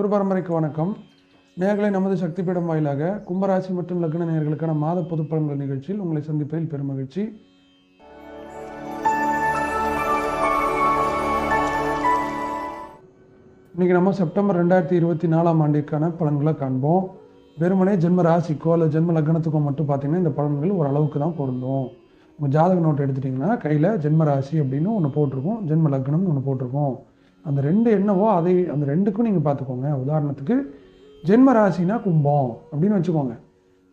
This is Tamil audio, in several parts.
குரு பரம்பரைக்கு வணக்கம். நேர்களை நமது சக்தி பீடம் வாயிலாக கும்பராசி மற்றும் லக்ன நேயர்களுக்கான மாத பொது பலன்கள் நிகழ்ச்சியில் உங்களை சந்திப்பதில் பெருமகிழ்ச்சி. இன்னைக்கு நம்ம செப்டம்பர் ரெண்டாயிரத்தி இருபத்தி நாலாம் ஆண்டிற்கான பலன்களை காண்போம். வெறுமனே ஜென்ம ராசிக்கோ அல்லது ஜென்ம லக்னத்துக்கோ மட்டும் பார்த்தீங்கன்னா இந்த பலன்கள் ஓரளவுக்கு தான் பொருந்தும். உங்கள் ஜாதக நோட்டு எடுத்துட்டிங்கன்னா கையில் ஜென்ம ராசி அப்படின்னு ஒன்று போட்டிருக்கோம். ஜென்ம லக்னம்னு ஒன்று போட்டிருக்கோம். அந்த ரெண்டு என்னவோ அதை அந்த ரெண்டுக்கும் நீங்கள் பார்த்துக்கோங்க. உதாரணத்துக்கு ஜென்ம ராசினா கும்பம் அப்படின்னு வச்சுக்கோங்க.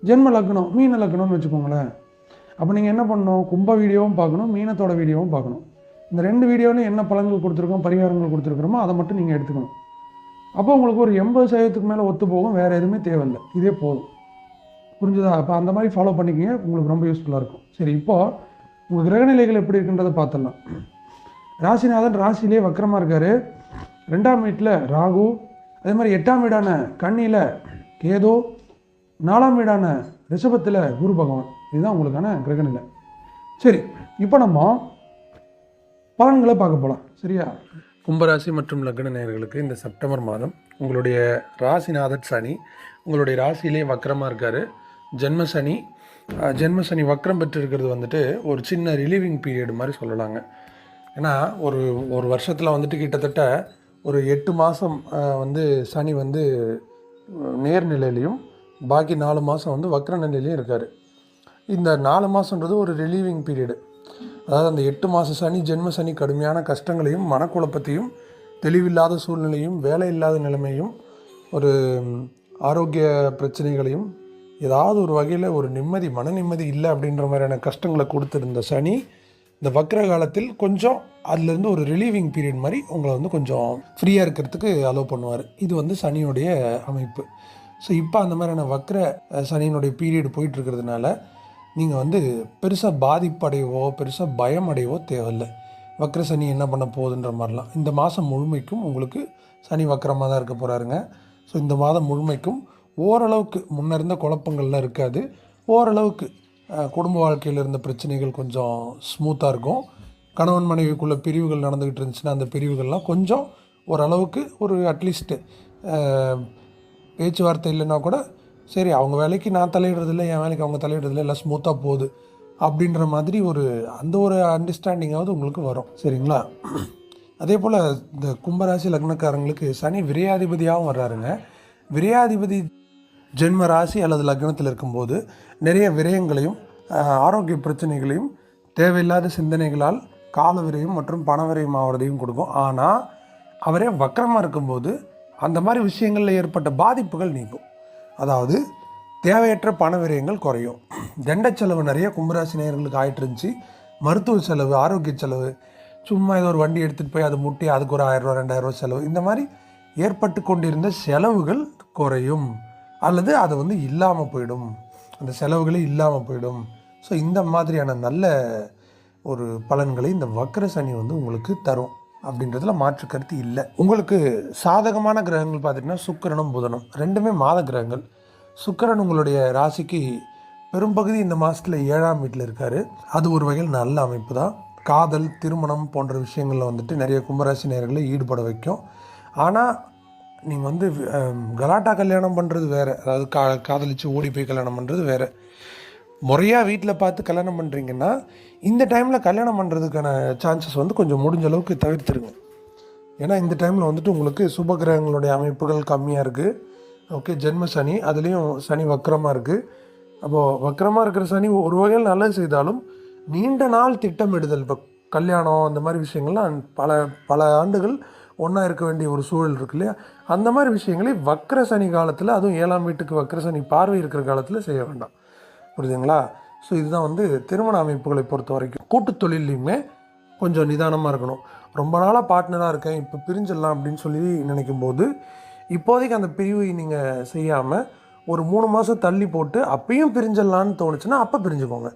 ஜென்ம லக்னம் மீன லக்னம்னு வச்சுக்கோங்களேன். அப்போ நீங்கள் என்ன பண்ணணும்? கும்ப வீடியோவும் பார்க்கணும் மீனத்தோட வீடியோவும் பார்க்கணும். இந்த ரெண்டு வீடியோவில் என்ன பலன்கள் கொடுத்துருக்கோம் பரிகாரங்கள் கொடுத்துருக்குறோமோ அதை மட்டும் நீங்கள் எடுத்துக்கணும். அப்போ உங்களுக்கு ஒரு எண்பது சதவீதத்துக்கு மேலே ஒத்து போகும் வேறு எதுவுமே தேவையில்லை. இதே போதும். புரிஞ்சுதா? அப்போ அந்த மாதிரி ஃபாலோ பண்ணிக்கிங்க உங்களுக்கு ரொம்ப யூஸ்ஃபுல்லாக இருக்கும். சரி இப்போது உங்கள் கிரகநிலைகள் எப்படி இருக்குன்றதை பார்த்துடலாம். ராசிநாதன் ராசியிலே வக்கரமாக இருக்கார். ரெண்டாம் வீட்டில் ராகு அதே மாதிரி எட்டாம் வீடான கண்ணியில் கேது நாலாம் வீடான ரிஷபத்தில் குரு பகவான். இதுதான் உங்களுக்கான கிரகநிலை சரி இப்போ நம்ம பலன்களை பார்க்க போகலாம் சரியா? கும்பராசி மற்றும் லக்ன நேயர்களுக்கு இந்த செப்டம்பர் மாதம் உங்களுடைய ராசிநாதர் சனி உங்களுடைய ராசியிலே வக்கரமாக இருக்கார். ஜென்ம சனி ஜென்ம சனி வக்கரம் பெற்றிருக்கிறது வந்துட்டு ஒரு சின்ன ரிலீவிங் பீரியட் மாதிரி சொல்லலாங்க. ஏன்னா ஒரு ஒரு வருஷத்தில் வந்துட்டு கிட்டத்தட்ட ஒரு எட்டு மாதம் வந்து சனி வந்து நேர்நிலையிலையும் பாக்கி நாலு மாதம் வந்து வக்ர நிலையிலையும் இருக்கார். இந்த நாலு மாதன்றது ஒரு ரிலீவிங் பீரியடு அதாவது அந்த எட்டு மாத சனி ஜென்ம சனி கடுமையான கஷ்டங்களையும் மனக்குழப்பத்தையும் தெளிவில்லாத சூழ்நிலையும் வேலை இல்லாத நிலைமையும் ஒரு ஆரோக்கிய பிரச்சனைகளையும் ஏதாவது ஒரு வகையில் ஒரு நிம்மதி மன நிம்மதி இல்லை அப்படின்ற மாதிரியான கஷ்டங்களை கொடுத்துருந்த சனி இந்த வக்ர காலத்தில் கொஞ்சம் அதுலேருந்து ஒரு ரிலீவிங் பீரியட் மாதிரி உங்களை வந்து கொஞ்சம் ஃப்ரீயாக இருக்கிறதுக்கு அலோவ் பண்ணுவார். இது வந்து சனியுடைய அமைப்பு. ஸோ இப்போ அந்த மாதிரியான வக்ர சனியினுடைய பீரியட் போயிட்டு இருக்கிறதுனால நீங்கள் வந்து பெருசாக பாதிப்படையவோ பெருசாக பயம் அடையவோ தேவையில்லை. வக்ர சனி என்ன பண்ண போகுதுன்ற மாதிரிலாம். இந்த மாதம் முழுமைக்கும் உங்களுக்கு சனி வக்கரமாக தான் இருக்க போகிறாருங்க ஸோ இந்த மாதம் முழுமைக்கும் ஓரளவுக்கு முன்னே இருந்த குழப்பங்கள்லாம் இருக்காது. ஓரளவுக்கு குடும்ப வாழ்க்கையில் இருந்த பிரச்சனைகள் கொஞ்சம் ஸ்மூத்தாக இருக்கும். கணவன் மனைவிக்குள்ள பிரிவுகள் நடந்துக்கிட்டு இருந்துச்சுன்னா அந்த பிரிவுகள்லாம் கொஞ்சம் ஓரளவுக்கு ஒரு அட்லீஸ்ட்டு பேச்சுவார்த்தை இல்லைன்னா கூட சரி அவங்க வேலைக்கு நான் தலையிடுறதில்ல என் வேலைக்கு அவங்க தலையிடுறதில்ல எல்லாம் ஸ்மூத்தாக போகுது அப்படின்ற மாதிரி ஒரு அந்த ஒரு அண்டர்ஸ்டாண்டிங்காவது உங்களுக்கு வரும். சரிங்களா? அதே போல் இந்த கும்பராசி லக்னக்காரங்களுக்கு சனி விரையாதிபதியாகவும் வர்றாருங்க. விரையாதிபதி ஜென்ம ராசி அல்லது லக்னத்தில் இருக்கும்போது நிறைய விரயங்களையும் ஆரோக்கிய பிரச்சனைகளையும் தேவையில்லாத சிந்தனைகளால் கால விரயம் மற்றும் பண விரயம் ஆகிறதையும் கொடுக்கும். ஆனால் அவரே வக்கரமாக இருக்கும்போது அந்த மாதிரி விஷயங்களில் ஏற்பட்ட பாதிப்புகள் நீங்கும். அதாவது தேவையற்ற பண விரயங்கள் குறையும். தண்ட செலவு நிறைய கும்பராசி நேயர்களுக்கு ஆயிட்டு இருந்துச்சு மருத்துவ செலவு ஆரோக்கிய செலவு சும்மா ஏதோ ஒரு வண்டி எடுத்துகிட்டு போய் அதை முட்டி அதுக்கு ஒரு ஆயிரரூவா ரெண்டாயிரரூவா செலவு. இந்த மாதிரி ஏற்பட்டு கொண்டிருந்த செலவுகள் குறையும். அல்லது அது வந்து இல்லாமல் போயிடும். அந்த செலவுகளே இல்லாமல் போயிடும். ஸோ இந்த மாதிரியான நல்ல ஒரு பலன்களை இந்த வக்கர சனி வந்து உங்களுக்கு தரும் அப்படின்றதுல மாற்று கருத்து இல்லை. உங்களுக்கு சாதகமான கிரகங்கள் பார்த்திங்கன்னா சுக்கிரனும் புதனும். ரெண்டுமே மாத கிரகங்கள். சுக்கிரன் உங்களுடைய ராசிக்கு பெரும்பகுதி இந்த மாதத்தில் ஏழாம் வீட்டில் இருக்கார். அது ஒரு வகையில் நல்ல அமைப்பு தான். காதல் திருமணம் போன்ற விஷயங்களில் வந்துட்டு நிறைய கும்பராசி நேர்களை ஈடுபட வைக்கும். ஆனால் நீங்கள் வந்து கலாட்டா கல்யாணம் பண்ணுறது வேறு. அதாவது கா காதலிச்சு ஓடி போய் கல்யாணம் பண்ணுறது வேறு. முறையாக வீட்டில் பார்த்து கல்யாணம் பண்ணுறீங்கன்னா இந்த டைமில் கல்யாணம் பண்ணுறதுக்கான சான்சஸ் வந்து கொஞ்சம் முடிஞ்ச அளவுக்கு தவிர்த்துருங்க. ஏன்னா இந்த டைமில் வந்துட்டு உங்களுக்கு சுப கிரகங்களுடைய அமைப்புகள் கம்மியாக இருக்குது ஓகே ஜென்ம சனி அதுலேயும் சனி வக்கரமாக இருக்குது அப்போது வக்கரமாக இருக்கிற சனி ஒரு வகையில் நல்லது செய்தாலும் நீண்ட நாள் திட்டமிடுதல் இப்போ கல்யாணம் அந்த மாதிரி விஷயங்கள்லாம் பல பல ஆண்டுகள் ஒன்றா இருக்க வேண்டிய ஒரு சூழல் இருக்கு இல்லையா? அந்த மாதிரி விஷயங்களை வக்கர சனி காலத்தில் அதுவும் ஏழாம் வீட்டுக்கு வக்கர சனி பார்வை இருக்கிற காலத்தில் செய்ய வேண்டாம். புரியுதுங்களா? ஸோ இதுதான் வந்து திருமண அமைப்புகளை பொறுத்த வரைக்கும். கூட்டுத் தொழிலையுமே கொஞ்சம் நிதானமாக இருக்கணும். ரொம்ப நாளாக பார்ட்னராக இருக்கேன் இப்போ பிரிஞ்சிடலாம் அப்படின்னு சொல்லி நினைக்கும் போது இப்போதைக்கு அந்த பிரிவை நீங்கள் செய்யாமல் ஒரு மூணு மாதம் தள்ளி போட்டு அப்பயும் பிரிஞ்சிடலான்னு தோணுச்சுன்னா அப்போ பிரிஞ்சுக்கோங்க.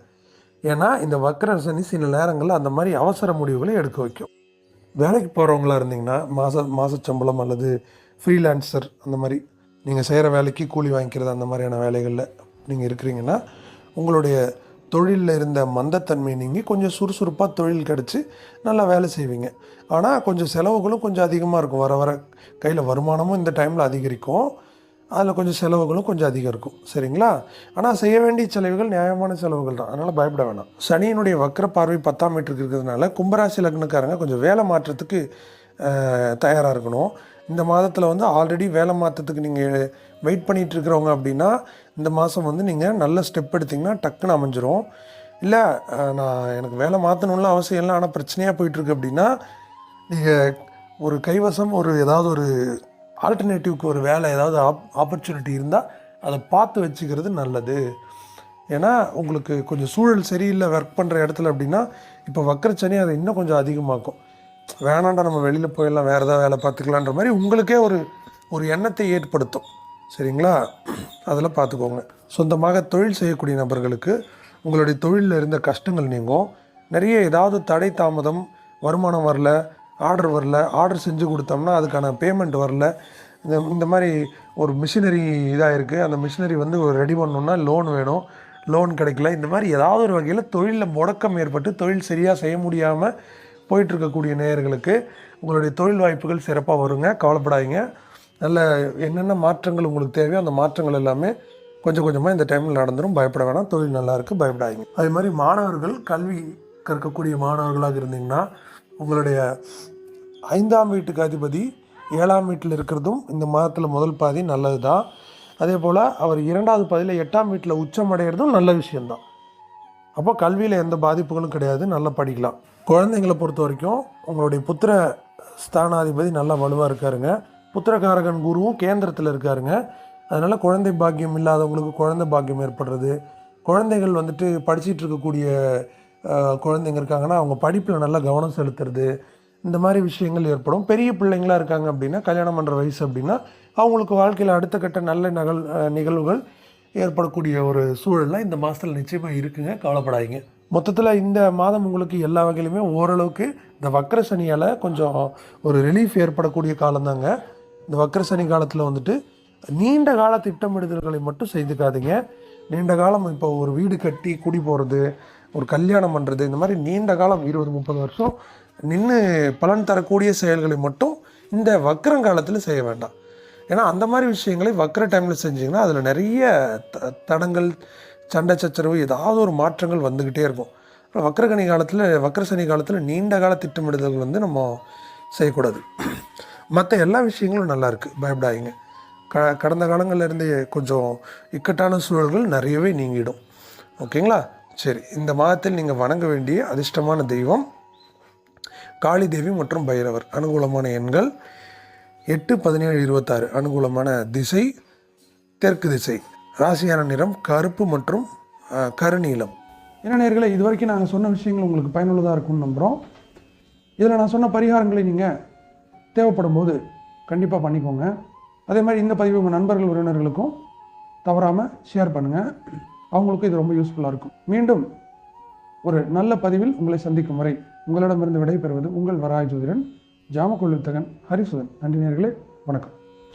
ஏன்னா இந்த வக்கர சனி சில நேரங்களில் அந்த மாதிரி அவசர முடிவுகளை எடுக்க வைக்கும். வேலைக்கு போகிறவங்களா இருந்தீங்கன்னா மாத மாத சம்பளம் அல்லது ஃப்ரீலான்சர் அந்த மாதிரி நீங்கள் செய்கிற வேலைக்கு கூலி வாங்கிக்கிறது அந்த மாதிரியான வேலைகளில் நீங்கள் இருக்கிறீங்கன்னா உங்களுடைய தொழிலில் இருந்த மந்தத்தன்மை நீங்கள் கொஞ்சம் சுறுசுறுப்பாக தொழில் கிடச்சி நல்லா வேலை செய்வீங்க. ஆனால் கொஞ்சம் செலவுகளும் கொஞ்சம் அதிகமாக இருக்கும். வர வர கையில் வருமானமும் இந்த டைமில் அதிகரிக்கும். அதில் கொஞ்சம் செலவுகளும் கொஞ்சம் அதிகம் இருக்கும். சரிங்களா? ஆனால் செய்ய வேண்டிய செலவுகள் நியாயமான செலவுகள் தான். அதனால் பயப்பட வேணாம். சனியினுடைய வக்கர பார்வை பத்தாம் மீட்டருக்கு இருக்கிறதுனால கும்பராசி லக்னக்காரங்க கொஞ்சம் வேலை மாற்றத்துக்கு தயாராக இருக்கணும். இந்த மாதத்தில் வந்து ஆல்ரெடி வேலை மாற்றத்துக்கு நீங்கள் வெயிட் பண்ணிட்டு இருக்கிறவங்க அப்படின்னா இந்த மாதம் வந்து நீங்கள் நல்ல ஸ்டெப் எடுத்திங்கன்னா டக்குன்னு அமைஞ்சிரும். இல்லை நான் எனக்கு வேலை மாற்றணும்ல அவசியம் இல்லை ஆனால் பிரச்சனையாக போயிட்டுருக்கு அப்படின்னா நீங்கள் ஒரு கைவசம் ஒரு ஏதாவது ஒரு ஆல்டர்னேட்டிவ்க்கு ஒரு வேலை ஏதாவது ஆப் ஆப்பர்ச்சுனிட்டி இருந்தால் அதை பார்த்து வச்சுக்கிறது நல்லது. ஏன்னா உங்களுக்கு கொஞ்சம் சூழல் சரியில்லை ஒர்க் பண்ணுற இடத்துல அப்படின்னா இப்போ வக்கரச்சனி அதை இன்னும் கொஞ்சம் அதிகமாக்கும். வேணாண்டா நம்ம வெளியில் போயிடலாம் வேறு ஏதாவது வேலை பார்த்துக்கலான்ற மாதிரி உங்களுக்கே ஒரு ஒரு எண்ணத்தை ஏற்படுத்தும். சரிங்களா? அதில் பார்த்துக்கோங்க. சொந்தமாக தொழில் செய்யக்கூடிய நபர்களுக்கு உங்களுடைய தொழிலில் இருந்த கஷ்டங்கள் நீங்கும். நிறைய ஏதாவது தடை தாமதம் வருமானம் வரல ஆர்டர் வரல ஆர்டர் செஞ்சு கொடுத்தோம்னா அதுக்கான பேமெண்ட் வரல. இந்த இந்த மாதிரி ஒரு மிஷினரி இதாக இருக்குது அந்த மிஷினரி வந்து ஒரு ரெடி பண்ணணுன்னா லோன் வேணும். லோன் கிடைக்கல. இந்த மாதிரி ஏதாவது ஒரு வகையில் தொழிலில் முடக்கம் ஏற்பட்டு தொழில் சரியாக செய்ய முடியாமல் போயிட்டுருக்கக்கூடிய நேயர்களுக்கு உங்களுடைய தொழில் வாய்ப்புகள் சிறப்பாக வருங்க. கவலைப்படாதீங்க. நல்ல என்னென்ன மாற்றங்கள் உங்களுக்கு தேவையோ அந்த மாற்றங்கள் எல்லாமே கொஞ்சம் கொஞ்சமாக இந்த டைமில் நடந்துடும் பயப்பட வேணாம். தொழில் நல்லாயிருக்கு பயப்படாதீங்க. அதே மாதிரி மாணவர்கள் கல்வி கற்கக்கூடிய மாணவர்களாக இருந்தீங்கன்னா உங்களுடைய ஐந்தாம் வீட்டுக்கு அதிபதி ஏழாம் வீட்டில் இருக்கிறதும் இந்த மாதத்தில் முதல் பாதி நல்லது தான் அதே போல் அவர் இரண்டாவது பாதியில் எட்டாம் வீட்டில் உச்சம் அடைகிறதும் நல்ல விஷயந்தான் அப்போ கல்வியில் எந்த பாதிப்புகளும் கிடையாது நல்லா படிக்கலாம். குழந்தைங்களை பொறுத்த வரைக்கும் உங்களுடைய புத்திர ஸ்தானாதிபதி நல்லா வலுவாக இருக்காருங்க. புத்திரகாரகன் குருவும் கேந்திரத்தில் இருக்காருங்க. அதனால் குழந்தை பாக்கியம் இல்லாதவங்களுக்கு குழந்தை பாக்கியம் ஏற்படுறது. குழந்தைகள் வந்துட்டு படிச்சிட்டு இருக்கக்கூடிய குழந்தைங்க இருக்காங்கன்னா அவங்க படிப்பில் நல்லா கவனம் செலுத்துறது. இந்த மாதிரி விஷயங்கள் ஏற்படும். பெரிய பிள்ளைங்களா இருக்காங்க அப்படின்னா கல்யாணம் பண்ணுற வயசு அப்படின்னா அவங்களுக்கு வாழ்க்கையில் அடுத்த கட்ட நல்ல நகல் நிகழ்வுகள் ஏற்படக்கூடிய ஒரு சூழல்லாம் இந்த மாதத்தில் நிச்சயமாக இருக்குங்க. கவலைப்படாதீங்க. மொத்தத்தில் இந்த மாதம் உங்களுக்கு எல்லா வகையிலுமே ஓரளவுக்கு இந்த வக்கர சனியால் கொஞ்சம் ஒரு ரிலீஃப் ஏற்படக்கூடிய காலம்தாங்க. இந்த வக்கர சனி காலத்தில் வந்துட்டு நீண்ட கால திட்டமிடுதல்களை மட்டும் செய்துக்காதீங்க. நீண்ட காலம் இப்போ ஒரு வீடு கட்டி குடி போகிறது ஒரு கல்யாணம் பண்ணுறது இந்த மாதிரி நீண்ட காலம் இருபது முப்பது வருஷம் நின்று பலன் தரக்கூடிய செயல்களை மட்டும் இந்த வக்கரங்காலத்தில் செய்ய வேண்டாம். ஏன்னா அந்த மாதிரி விஷயங்களை வக்கர டைமில் செஞ்சிங்கன்னா அதில் நிறைய த தடங்கள் சண்டை சச்சரவு ஏதாவது ஒரு மாற்றங்கள் வந்துக்கிட்டே இருக்கும். அப்புறம் வக்கரகனி காலத்தில் வக்கர சனி காலத்தில் நீண்ட கால திட்டமிடுதல் வந்து நம்ம செய்யக்கூடாது. மற்ற எல்லா விஷயங்களும் நல்லாயிருக்கு பயப்படாதீங்க. க கடந்த காலங்களில் இருந்து கொஞ்சம் இக்கட்டான சூழல்கள் நிறையவே நீங்கிடும். ஓகேங்களா? சரி இந்த மாதத்தில் நீங்கள் வணங்க வேண்டிய அதிர்ஷ்டமான தெய்வம் காளி தேவி மற்றும் பைரவர். அனுகூலமான எண்கள் எட்டு பதினேழு இருபத்தாறு. அனுகூலமான திசை தெற்கு திசை. ராசியான நிறம் கருப்பு மற்றும் கருநீளம் என்ன நேர்களை இது வரைக்கும் நாங்கள் சொன்ன விஷயங்கள் உங்களுக்கு பயனுள்ளதாக இருக்கும்னு நம்புகிறோம் இதில் நான் சொன்ன பரிகாரங்களை நீங்கள் தேவைப்படும் போது கண்டிப்பாக பண்ணிக்கோங்க. அதே மாதிரி இந்த பதிவு உங்கள் நண்பர்கள் உறவினர்களுக்கும் தவறாமல் ஷேர் பண்ணுங்கள் அவங்களுக்கும் இது ரொம்ப யூஸ்ஃபுல்லாக இருக்கும். மீண்டும் ஒரு நல்ல பதிவில் உங்களை சந்திக்கும் வரை உங்களிடமிருந்து விடைபெறுவது உங்கள் வராய் ஜோதிடன் ஜாமக்கொள்ளுத்தகன் ஹரிசுதன். நன்றி நேர்களே வணக்கம்.